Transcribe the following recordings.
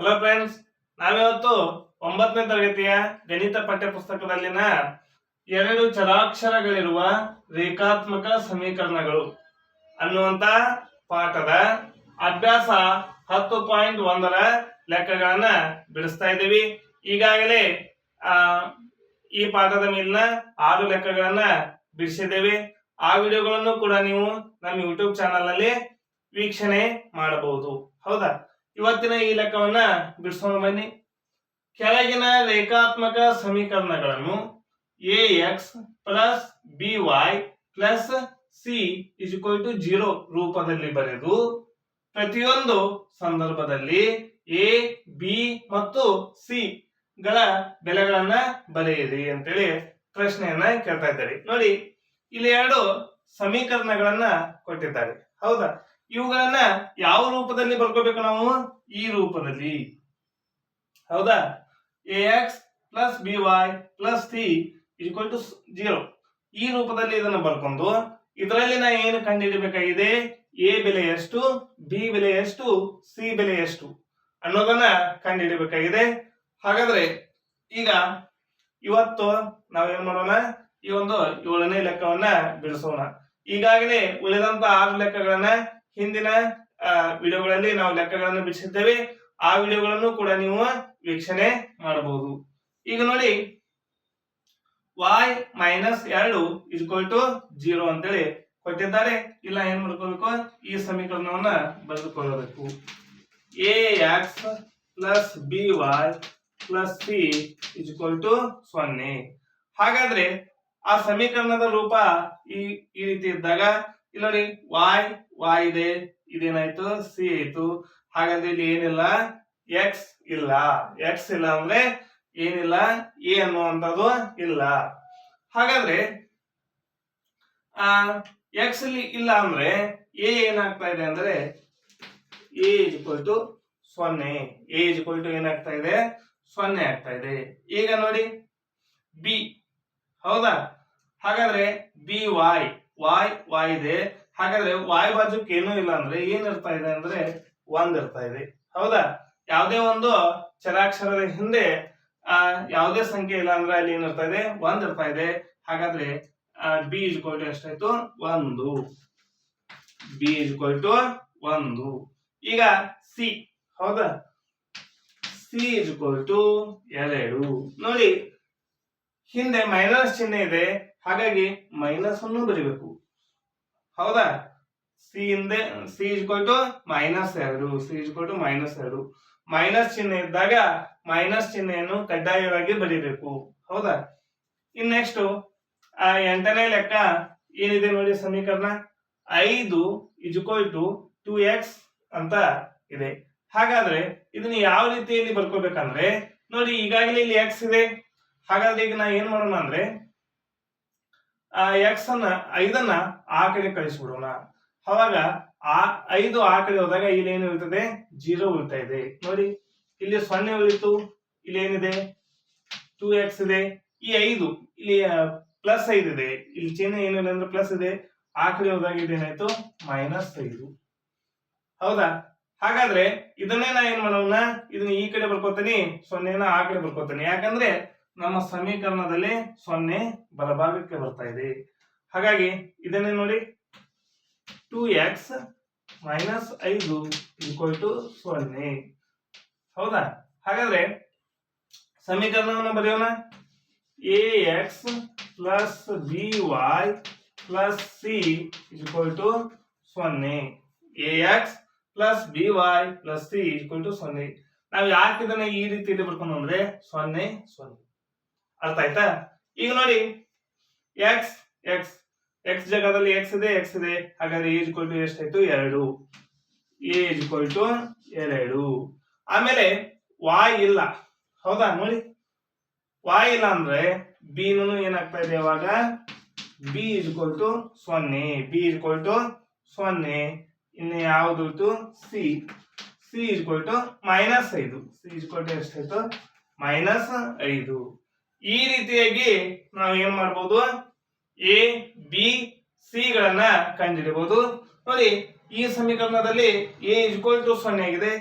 Hello friends ನಾವಿವತ್ತು ಒಂಬತ್ತನೇ ತರಗತಿಯ ಗಣಿತ ಪಠ್ಯಪುಸ್ತಕದಲ್ಲಿನ ಎರಡು ಚರಾಕ್ಷರಗಳಿರುವ ರೇಖಾತ್ಮಕ ಸಮೀಕರಣಗಳು ಅನ್ನುವಂತ ಪಾಠದ ಅಭ್ಯಾಸ ಹತ್ತು ಪಾಯಿಂಟ್ ಒಂದರ ಲೆಕ್ಕಗಳನ್ನ ಬಿಡಿಸ್ತಾ ಇದ್ದೀವಿ. ಈಗಾಗಲೇ, ಆ, ಈ ಪಾಠದ ಮೇಲಿನ ಆರು ಲೆಕ್ಕಗಳನ್ನ ಬಿಡಿಸಿದ್ದೇವೆ. ಆ ವಿಡಿಯೋಗಳನ್ನು ಕೂಡ ನೀವು ನಮ್ಮ ಯೂಟ್ಯೂಬ್ ಚಾನಲ್ನಲ್ಲಿ ವೀಕ್ಷಣೆ ಮಾಡಬಹುದು. ಹೌದಾ? ಇವತ್ತಿನ ಈ ಲೆಕ್ಕವನ್ನ ಬಿಡಿಸೋಣ ಬನ್ನಿ. ಕೆಳಗಿನ ರೇಖಾತ್ಮಕ ಸಮೀಕರಣಗಳನ್ನು A X plus B Y plus C is equal to zero ರೂಪದಲ್ಲಿ ಬರೆದು ಪ್ರತಿಯೊಂದು ಸಂದರ್ಭದಲ್ಲಿ ಎ ಬಿ ಮತ್ತು ಸಿ ಗಳ ಬೆಲೆಗಳನ್ನ ಬರೆಯಿರಿ ಅಂತೇಳಿ ಪ್ರಶ್ನೆಯನ್ನ ಕೇಳ್ತಾ ಇದ್ದಾರೆ. ನೋಡಿ, ಇಲ್ಲಿ ಎರಡು ಸಮೀಕರಣಗಳನ್ನ ಕೊಟ್ಟಿದ್ದಾರೆ. ಹೌದಾ? ಇವುಗಳನ್ನ ಯಾವ ರೂಪದಲ್ಲಿ ಬರ್ಕೋಬೇಕು ನಾವು? ಈ ರೂಪದಲ್ಲಿ. ಹೌದಾ? A X plus B Y plus C equal to zero ಈ ರೂಪದಲ್ಲಿ ಇದನ್ನು ಬರ್ಕೊಂಡು ಇದರಲ್ಲಿ ನಾ ಏನು ಕಂಡುಹಿಡಬೇಕಾಗಿದೆ? ಎ ಬೆಲೆ ಎಷ್ಟು? ಬಿ ಬೆಲೆ ಎಷ್ಟು? ಸಿ ಬೆಲೆ ಎಷ್ಟು? ಅನ್ನೋದನ್ನ ಕಂಡುಹಿಡಬೇಕಾಗಿದೆ. ಹಾಗಾದ್ರೆ ಈಗ ಇವತ್ತು ನಾವೇನ್ ಮಾಡೋಣ? ಈ ಒಂದು ಏಳನೇ ಲೆಕ್ಕವನ್ನ ಬಿಡಿಸೋಣ. ಈಗಾಗಲೇ ಉಳಿದಂತ ಆರು ಲೆಕ್ಕಗಳನ್ನ ಹಿಂದಿನ ವಿಡಿಯೋಗಳಲ್ಲಿ ನಾವು ಲೆಕ್ಕಗಳನ್ನು ಬಿಡಿಸಿದ್ದೇವೆ. ಆ ವಿಡಿಯೋಗಳನ್ನು ಕೂಡ ನೀವು ವೀಕ್ಷಣೆ ಮಾಡಬಹುದು. ಈಗ ನೋಡಿ ವಾಯ್ ಮೈನಸ್ ಎರಡು ಇಸ್ಕೋಲ್ ಟು ಜೀರೋ ಅಂತೇಳಿ ಕೊಟ್ಟಿದ್ದಾರೆ. ಇಲ್ಲ, ಏನ್ ಮಾಡ್ಕೋಬೇಕು? ಈ ಸಮೀಕರಣವನ್ನ ಬರೆದುಕೊಳ್ಳಬೇಕು. A X plus B Y plus C is equal to ಸೊನ್ನೆ. ಹಾಗಾದ್ರೆ ಆ ಸಮೀಕರಣದ ರೂಪ ಈ ಈ ರೀತಿ ಇದ್ದಾಗ ಇಲ್ಲಿ ನೋಡಿ ವಾಯ್ ವಾಯ್ ಇದೆ, ಇದೇನಾಯ್ತು? ಸಿ ಆಯ್ತು. ಹಾಗಾದ್ರೆ ಇಲ್ಲಿ ಏನಿಲ್ಲ? ಎಕ್ಸ್ ಇಲ್ಲ. ಎಕ್ಸ್ ಇಲ್ಲ ಅಂದ್ರೆ ಏನಿಲ್ಲ? ಎ ಅನ್ನುವಂಥದ್ದು ಇಲ್ಲ. ಹಾಗಾದ್ರೆ, ಆ ಎಕ್ಸ್ ಇಲ್ಲಿ ಇಲ್ಲ ಅಂದ್ರೆ ಎ ಏನಾಗ್ತಾ ಇದೆ ಅಂದ್ರೆ ಎ ಇಕ್ವಲ್ ಟು ಸೊನ್ನೆ. ಎ ಇಕ್ವಲ್ ಟು ಏನಾಗ್ತಾ ಇದೆ? ಸೊನ್ನೆ ಆಗ್ತಾ ಇದೆ. ಈಗ ನೋಡಿ ಬಿ ಹೌದಾ? ಹಾಗಾದ್ರೆ ಬಿ ವಾಯ್ ವಾಯ್ ವಾಯ್ ಇದೆ. ಹಾಗಾದ್ರೆ ವಾಯ್ ಬಾಜುಕ್ ಏನೂ ಇಲ್ಲ ಅಂದ್ರೆ ಏನ್ ಇರ್ತಾ ಇದೆ ಅಂದ್ರೆ ಒಂದ್ ಇರ್ತಾ ಇದೆ. ಹೌದಾ? ಯಾವುದೇ ಒಂದು ಚರಾಕ್ಷರದ ಹಿಂದೆ, ಆ, ಯಾವುದೇ ಸಂಖ್ಯೆ ಇಲ್ಲ ಅಂದ್ರೆ ಅಲ್ಲಿ ಏನ್ ಇರ್ತಾ ಇದೆ? ಒಂದ್ ಇರ್ತಾ ಇದೆ. ಹಾಗಾದ್ರೆ ಬಿ ಇಸ್ ಟು ಎಷ್ಟಾಯ್ತು? ಒಂದು. ಬಿ ಇಸ್ ಟು ಒಂದು. ಈಗ ಸಿ ಹೌದಾ? ಸಿ ಇಸ್ ಟು ಎರಡು. ನೋಡಿ, ಹಿಂದೆ ಮೈನಸ್ ಚಿಹ್ನೆ ಇದೆ. ಹಾಗಾಗಿ ಮೈನಸ್ ಅನ್ನು ಬರಿಬೇಕು. ಹೌದಾ? ಸಿ ಹಿಂದೆ C is equal to minus ಎರಡು C is equal to minus ಎರಡು. ಮೈನಸ್ ಚಿಹ್ನೆ ಇದ್ದಾಗ ಮೈನಸ್ ಚಿಹ್ನೆಯನ್ನು ಕಡ್ಡಾಯವಾಗಿ ಬರೀಬೇಕು. ಹೌದಾ? ಇನ್ ನೆಕ್ಸ್ಟ್ ಆ ಎಂಟನೇ ಲೆಕ್ಕ ಏನಿದೆ ನೋಡಿ ಸಮೀಕರಣ? ಐದು ಇಜ್ಕೊಲ್ ಟು ಟು ಎಕ್ಸ್ ಅಂತ ಇದೆ. ಹಾಗಾದ್ರೆ ಇದನ್ನ ಯಾವ ರೀತಿಯಲ್ಲಿ ಬರ್ಕೋಬೇಕಂದ್ರೆ, ನೋಡಿ ಈಗಾಗಲೇ ಇಲ್ಲಿ ಎಕ್ಸ್ ಇದೆ. ಹಾಗಾದ್ರೆ ಈಗ ನಾ ಏನ್ ಮಾಡೋಣ ಅಂದ್ರೆ ಆ ಎಕ್ಸ್ ಅನ್ನ ಐದನ್ನ ಆ ಕಡೆ ಕಳಿಸ್ಬಿಡೋಣ. ಅವಾಗ ಆ ಐದು ಆ ಕಡೆ ಹೋದಾಗ ಇಲ್ಲಿ ಏನು ಇರ್ತದೆ? ಜೀರೋ ಉಳಿತಾ ಇದೆ. ನೋಡಿ, ಇಲ್ಲಿ ಸೊನ್ನೆ ಉಳಿತು, ಇಲ್ಲಿ ಏನಿದೆ? ಟೂ ಎಕ್ಸ್ ಇದೆ. ಈ ಐದು, ಇಲ್ಲಿ ಪ್ಲಸ್ ಐದು ಇದೆ. ಇಲ್ಲಿ ಚಿಹ್ನೆ ಏನಿಲ್ಲ ಅಂದ್ರೆ ಪ್ಲಸ್ ಇದೆ. ಆ ಕಡೆ ಹೋದಾಗ ಇದೇನಾಯ್ತು? ಮೈನಸ್ ಐದು. ಹೌದಾ? ಹಾಗಾದ್ರೆ ಇದನ್ನೇ ನಾ ಏನ್ ಮಾಡೋಣ? ಇದನ್ನ ಈ ಕಡೆ ಬರ್ಕೋತೀನಿ ಸೊನ್ನೆನ ಆ ಕಡೆ ಬರ್ಕೋತೀನಿ. ಯಾಕಂದ್ರೆ ನಮ್ಮ ಸಮೀಕರಣದಲ್ಲಿ ಸೊನ್ನೆ ಬಲಭಾಗಕ್ಕೆ ಬರ್ತಾ ಇದೆ. ಹಾಗಾಗಿ ಇದನ್ನೇ ನೋಡಿ. ಟೂ ಎಕ್ಸ್ ಮೈನಸ್ ಐದು ಈಕ್ವಲ್ ಟು ಸೊನ್ನೆ. ಹೌದಾ? ಹಾಗಾದ್ರೆ ಸಮೀಕರಣವನ್ನು ಬರೆಯೋಣ. A X plus B Y plus C equal to ಸೊನ್ನೆ. A X plus B Y plus C equal to ಸೊನ್ನೆ. ನಾವು ಯಾಕೆ ಇದನ್ನ ಈ ರೀತಿಯಲ್ಲಿ ಬರ್ಕೊಂಡು ಅಂದ್ರೆ ಸೊನ್ನೆ ಸೊನ್ನೆ. ಅರ್ಥ ಆಯ್ತಾ? ಈಗ ನೋಡಿ ಎಕ್ಸ್ ಎಕ್ಸ್ ಎಕ್ಸ್ ಜಾಗದಲ್ಲಿ ಎಕ್ಸ್ ಇದೆ ಎಕ್ಸ್ ಇದೆ. ಹಾಗಾದ್ರೆ ಏಜ್ ಟು ಎಷ್ಟಾಯ್ತು? ಎರಡು. ಏಜ್ ಟು ಎರಡು. ಆಮೇಲೆ ವಾಯ್ ಇಲ್ಲ. ಹೌದಾ? ನೋಡಿ. ವಾಯ್ ಇಲ್ಲ ಅಂದ್ರೆ ಬಿನೂ ಏನಾಗ್ತಾ ಇದೆ ಅವಾಗ ಬಿ ಇಸ್ ಟು ಸೊನ್ನೆ. ಬಿ ಇಸ್ ಟು ಸೊನ್ನೆ. ಇನ್ನು ಯಾವ್ದು C C is to minus ಐದು. ಸಿ ಇಸ್ ಟು ಎಷ್ಟಾಯ್ತು? ಮೈನಸ್ ಐದು. ಈ ರೀತಿಯಾಗಿ ನಾವು ಏನ್ ಮಾಡ್ಬೋದು? ಎ ಬಿ ಸಿ ಗಳನ್ನ ಕಂಡುಹಿಡಿಯಬಹುದು. ನೋಡಿ, ಈ ಸಮೀಕರಣದಲ್ಲಿ ಎ ಇಜ್ಕೋಲ್ ಟು ಸೊನ್ನೆ ಆಗಿದೆ.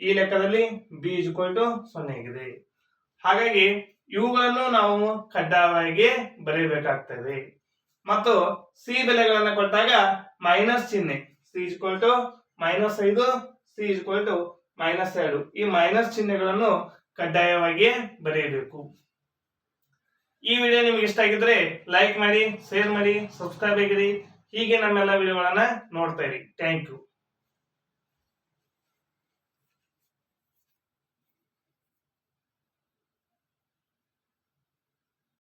ಈ ಲೆಕ್ಕದಲ್ಲಿ ಬಿ ಇಜ್ಕೋಲ್ ಟು ಸೊನ್ನೆ ಆಗಿದೆ. ಹಾಗಾಗಿ ಇವುಗಳನ್ನು ನಾವು ಕಡ್ಡಾಯವಾಗಿ ಬರೆಯಬೇಕಾಗ್ತದೆ ಮತ್ತು ಸಿ ಬೆಲೆಗಳನ್ನು ಕೊಟ್ಟಾಗ ಮೈನಸ್ ಚಿಹ್ನೆ. C is equal to minus ಐದು C is equal to minus ಎರಡು. ಈ ಮೈನಸ್ ಚಿಹ್ನೆಗಳನ್ನು ಕಡ್ಡಾಯವಾಗಿ ಬರೆಯಬೇಕು. ಈ ವಿಡಿಯೋ ನಿಮ್ಗೆ ಇಷ್ಟ ಆಗಿದ್ರೆ ಲೈಕ್ ಮಾಡಿ ಶೇರ್ ಮಾಡಿ ಸಬ್ಸ್ಕ್ರೈಬ್ ಆಗಿರಿ. ಹೀಗೆ ನಮ್ಮೆಲ್ಲ ವಿಡಿಯೋಗಳನ್ನ ನೋಡ್ತಾ ಇರಿ. Thank you